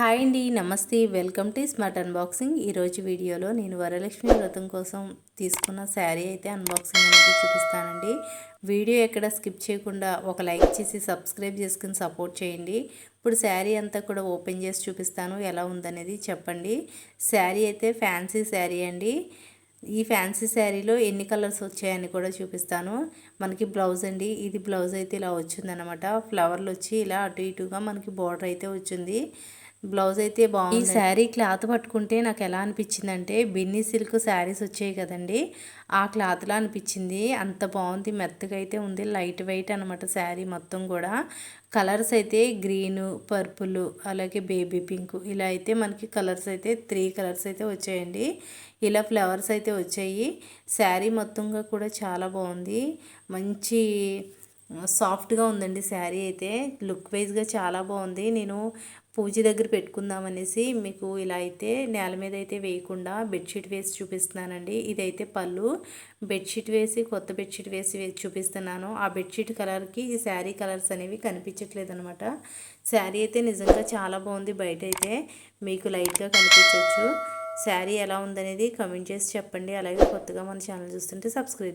Hi అండి నమస్తే. Welcome to smart unboxing. ఈరోజు వీడియోలో నేను వరలక్ష్మి వ్రతం కోసం తీసుకున్న శారీ అయితే అన్బాక్సింగ్ అనేది చూపిస్తానండి. వీడియో ఎక్కడ స్కిప్ చేయకుండా ఒక లైక్ చేసి సబ్స్క్రైబ్ చేసుకుని సపోర్ట్ చేయండి. ఇప్పుడు శారీ అంతా కూడా ఓపెన్ చేసి చూపిస్తాను ఎలా ఉందనేది చెప్పండి. శారీ అయితే ఫ్యాన్సీ శారీ అండి. ఈ ఫ్యాన్సీ శారీలో ఎన్ని కలర్స్ వచ్చాయని కూడా చూపిస్తాను. మనకి బ్లౌజ్ అండి. ఇది బ్లౌజ్ అయితే ఇలా వచ్చిందనమాట ఫ్లవర్లు వచ్చి ఇలా అటు ఇటుగా మనకి బార్డర్ అయితే వచ్చింది. బ్లౌజ్ అయితే బాగుంది. ఈ శారీ క్లాత్ పట్టుకుంటే నాకు ఎలా అనిపించింది అంటే బిన్నీ సిల్క్ శారీస్ వచ్చాయి కదండి. ఆ క్లాత్లా అనిపించింది. అంత బాగుంది. మెత్తగా అయితే ఉంది. లైట్ వెయిట్ అనమాట శారీ మొత్తం కూడా. కలర్స్ అయితే గ్రీను పర్పుల్ అలాగే బేబీ పింక్ ఇలా అయితే మనకి కలర్స్ అయితే త్రీ కలర్స్ అయితే వచ్చాయండి. ఇలా ఫ్లవర్స్ అయితే వచ్చాయి. శారీ మొత్తంగా కూడా చాలా బాగుంది. మంచి సాఫ్ట్గా ఉందండి శారీ అయితే. లుక్ వైజ్గా చాలా బాగుంది. నేను పూజ దగ్గర పెట్టుకుందామనేసి మీకు ఇలా అయితే నేల మీద అయితే వేయకుండా బెడ్షీట్ వేసి చూపిస్తున్నానండి. ఇదైతే పళ్ళు. బెడ్షీట్ వేసి కొత్త బెడ్షీట్ వేసి వేసి చూపిస్తున్నాను. ఆ బెడ్షీట్ కలర్కి ఈ శారీ కలర్స్ అనేవి కనిపించట్లేదు అనమాట శారీ అయితే నిజంగా చాలా బాగుంది బయట అయితే మీకు లైట్గా కనిపించవచ్చు శారీ ఎలా ఉందనేది కమెంట్ చేసి చెప్పండి. అలాగే కొత్తగా మన ఛానల్ చూస్తుంటే సబ్స్క్రైబ్